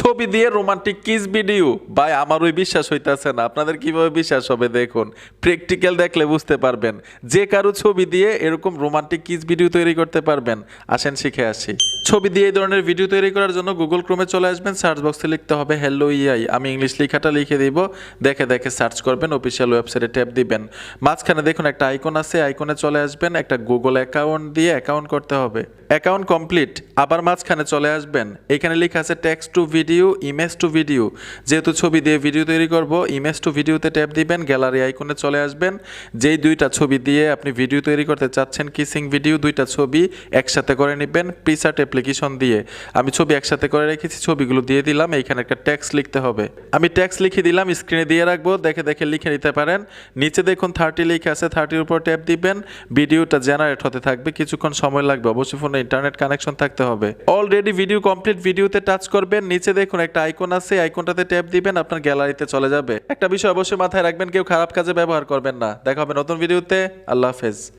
ছবি দিয়ে romantic kiss video ভাই আমার ওই বিশ্বাস হইতাছে না। আপনাদের কীভাবে বিশ্বাস হবে দেখুন। প্র্যাকটিক্যাল দেখলে বুঝতে পারবেন। যে কারও ছবি দিয়ে এরকম রোমান্টিক কিস ভিডিও তৈরি করতে পারবেন। আসেন শিখে আসি। ছবি দিয়ে এই ধরনের ভিডিও তৈরি করার জন্য গুগল ক্রোমে চলে আসবেন সার্চ বক্সে লিখতে হবে হ্যালো ইআই আমি ইংলিশ লেখাটা লিখে দিব, দেখে দেখে সার্চ করবেন অফিসিয়াল ওয়েবসাইটে ট্যাপ দিবেন। মাঝখানে দেখুন একটা আইকন আছে আইকনে চলে আসবেন, একটা গুগল অ্যাকাউন্ট দিয়ে অ্যাকাউন্ট করতে হবে। অ্যাকাউন্ট কমপ্লিট আবার মাঝখানে চলে আসবেন। এখানে লেখা আছে text to video image to video যেহেতু ছবি দিয়ে ভিডিও তৈরি করব ইমেজ টু ভিডিওতে ট্যাপ দিবেন গ্যালারি আইকনে চলে আসবেন। যেই দুইটা ছবি দিয়ে আপনি ভিডিও তৈরি করতে চাচ্ছেন কিসিং ভিডিও দুইটা ছবি একসাথে করে নেবেন প্রিসার্ট অ্যাপ্লিকেশন দিয়ে আমি ছবি একসাথে করে রেখেছি, ছবিগুলো দিয়ে দিলাম, এইখানে একটা ট্যাক্স লিখতে হবে। আমি ট্যাক্স লিখে দিলাম স্ক্রিনে দিয়ে রাখব, দেখে দেখে লিখে নিতে পারেন। নিচে দেখুন থার্টি লিখে আছে থার্টির উপর ট্যাপ দিবেন ভিডিওটা জেনারেট হতে থাকবে, কিছুক্ষণ সময় লাগবে, অবশ্যই ফোনে ইন্টারনেট কানেকশন থাকতে হবে। অলরেডি ভিডিও কমপ্লিট ভিডিওতে টাচ করবেন, নিচে দেখুন একটা আইকন আছে আইকনটাতে ট্যাপ দিবেন, আপনার গ্যালারিতে চলে যাবে। একটা বিষয় অবশ্যই মাথায় রাখবেন, কেউ খারাপ কাজে ব্যবহার করবেন না। দেখা হবে নতুন ভিডিওতে আল্লাহ হাফেজ।